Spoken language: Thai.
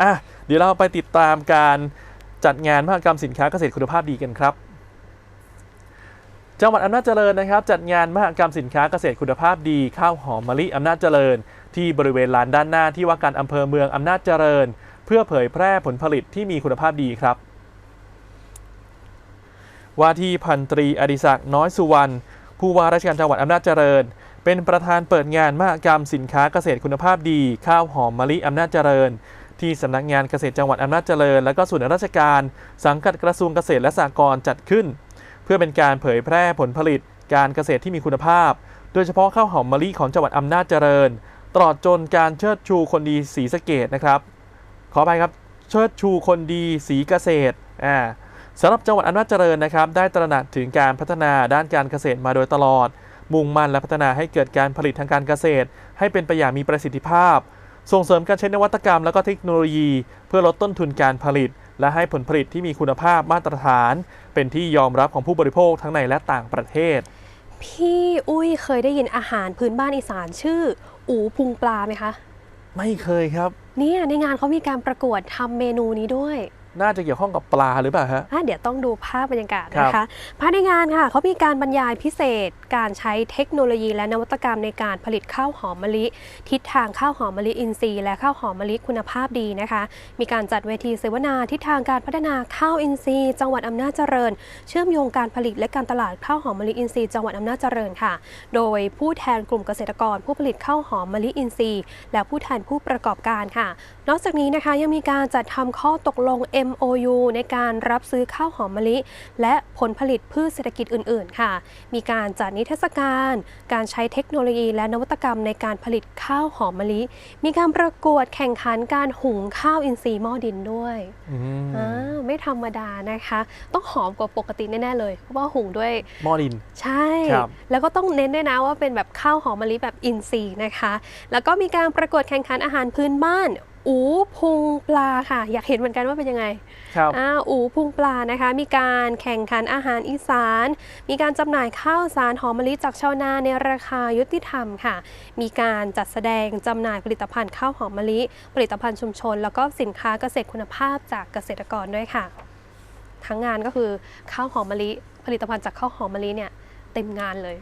อะเดี๋ยวเราไปติดตามการจัดงานมหกรรมสินค้าเกษตรคุณภาพดีกันครับ จังหวัดอำนาจเจริญนะครับ จัดงานมหกรรมสินค้าเกษตรคุณภาพดี ข้าวหอมมะลิอำนาจเจริญ ที่บริเวณลานด้านหน้าที่ว่าการอำเภอเมืองอำนาจเจริญ เพื่อเผยแพร่ผลผลิตที่มีคุณภาพดีครับว่าที่พันตรีอดิศักดิ์น้อยสุวรรณผู้ว่าราชการจังหวัดอำนาจเจริญ เป็นประธานเปิดงานมหกรรมสินค้าเกษตรคุณภาพดี ข้าวหอมมะลิอำนาจเจริญ ที่สำนักงานเกษตรจังหวัดอำนาจเจริญ และก็ส่วนราชการสังกัดกระทรวงเกษตรและสหกรณ์จัดขึ้น เพื่อเป็นการเผยแพร่ผลผลิตการเกษตรที่มีคุณภาพ โดยเฉพาะข้าวหอมมะลิของจังหวัดอำนาจเจริญ ตลอดจนการเชิดชูคนดีสีสะเกดนะครับ ขออภัยครับเชิดชูคนดีสีเกษตรอ่าสำหรับจังหวัดอำนาจเจริญนะครับได้ตระหนักถึงการพัฒนาด้านการเกษตรมาโดยตลอด มุ่งมั่นและพัฒนาให้เกิดการผลิตทางการเกษตร ให้เป็นไปอย่างมีประสิทธิภาพ ส่งเสริมการใช้นวัตกรรมและก็เทคโนโลยี เพื่อลดต้นทุนการผลิต และให้ผลผลิตที่มีคุณภาพมาตรฐาน เป็นที่ยอมรับของผู้บริโภคทั้งในและต่างประเทศ พี่อุ้ยเคยได้ยินอาหารพื้นบ้านอีสานชื่อ อูพุงปลาไหมคะ ไม่เคยครับ เนี่ยในงานเขามีการประกวดทำเมนูนี้ด้วย น่าจะเกี่ยวข้องกับปลาหรือเปล่าฮะอะเดี๋ยวต้องดูภาพบรรยากาศครับนะคะภายในงานค่ะเขามีการบรรยายพิเศษ การใช้เทคโนโลยีและนวัตกรรมในการผลิตข้าวหอมมะลิ ทิศทางข้าวหอมมะลิอินทรีย์และข้าวหอมมะลิคุณภาพดีนะคะ มีการจัดเวทีเสวนาทิศทางการพัฒนาข้าวอินทรีย์ จังหวัดอำนาจเจริญ เชื่อมโยงการผลิตและการตลาดข้าวหอมมะลิอินทรีย์จังหวัดอำนาจเจริญค่ะ โดยผู้แทนกลุ่มเกษตรกร ผู้ผลิตข้าวหอมมะลิอินทรีย์ และผู้แทนผู้ประกอบการค่ะ นอกจากนี้นะคะยังมีการจัดทำข้อตกลง MOU ในการรับซื้อข้าวหอมมะลิ และผลผลิตพืชเศรษฐกิจอื่น ๆ ค่ะ มีการจัดนิทรรศการ การใช้เทคโนโลยี และนวัตกรรมในการผลิตข้าวหอมมะลิ มีการประกวดแข่งขันการหุงข้าวอินทรีย์หม้อดินด้วยอืมอ่าไม่ธรรมดานะคะ ต้องหอมกว่าปกติแน่ ๆ เลย เพราะว่าหุงด้วยหม้อดิน ใช่ครับแล้วก็ต้องเน้นด้วยนะว่าเป็นแบบข้าวหอมมะลิแบบอินทรีย์นะคะ แล้วก็มีการประกวดแข่งขันอาหารพื้นบ้าน อูพุงปลาค่ะ อยากเห็นเหมือนกันว่าเป็นยังไงครับอ่าอูพุงปลานะคะ มีการแข่งขันอาหารอีสาน มีการจำหน่ายข้าวสารหอมมะลิจากชาวนาในราคายุติธรรมค่ะ มีการจัดแสดงจำหน่ายผลิตภัณฑ์ข้าวหอมมะลิ ผลิตภัณฑ์ชุมชน แล้วก็สินค้าเกษตรคุณภาพจากเกษตรกรด้วยค่ะ ทั้งงานก็คือข้าวหอมมะลิ ผลิตภัณฑ์จากข้าวหอมมะลิเนี่ยเต็มงานเลย